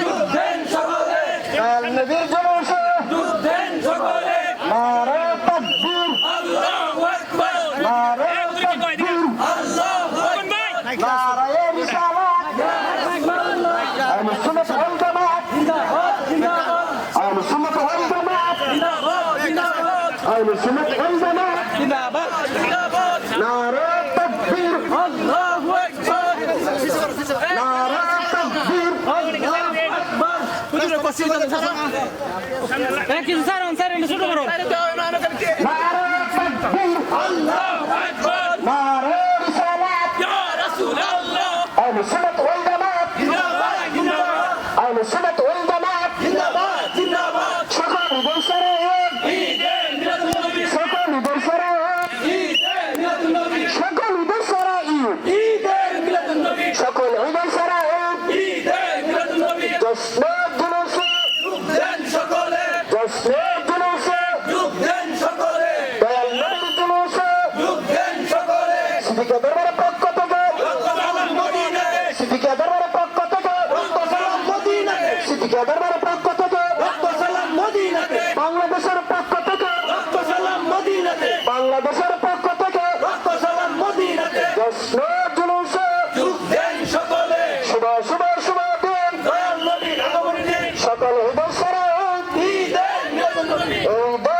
যুদ্ধেন সকলে নবীর জলসে। যুদ্ধেন সকলে নারে তাকবীর। আল্লাহু আকবার। নারে তাকবীর। আল্লাহু আকবার। নারে রিসালাত। আহলে সুন্নাত ওয়াল জামাত জিন্দাবাদ জিন্দাবাদ। আহলে সুন্নাত ওয়াল জামাত জিন্দাবাদ জিন্দাবাদ। আহলে সুন্নাত ওয়াল জামাত জিন্দাবাদ নারে তাকবীর আল্লাহু আকবার নারে তাকবীর কিছু স্যার স্যার ছোট করো নারে তাকবীর আল্লাহু আকবার নারে রিসালাত ইয়া রাসূলুল্লাহ আহলে সুন্নাত ওয়াল জামাত জিন্দাবাদ জিন্দাবাদ আহলে সুন্নাত ওয়াল জামাত জিন্দাবাদ জিন্দাবাদ সকল বৈশারে ঈদে মিলাদুন নবী সকল বৈশারে ঈদে মিলাদুন নবী সকল বৈশারে ঈদে মিলাদুন নবী সকল বৈশারে ঈদে মিলাদুন নবী জশ্ন জুলুসে যুদ্ধেন সকলে জশ্ন জুলুসে যুদ্ধেন সকলে দয়াল নবীর জুলুসে যুদ্ধেন সিদ্দিকা দরবারের পক্ষ থেকে সিদ্দিকা দরবারের পক্ষ থেকে সিদ্দিকা দরবারের পক্ষ থেকে। বাংলাদেশের পক্ষ থেকে। বাংলাদেশের পক্ষ থেকে জশ্ন জুলুসে শুভ শুভ শুভ দিন সকল মিলাদুন নবী এই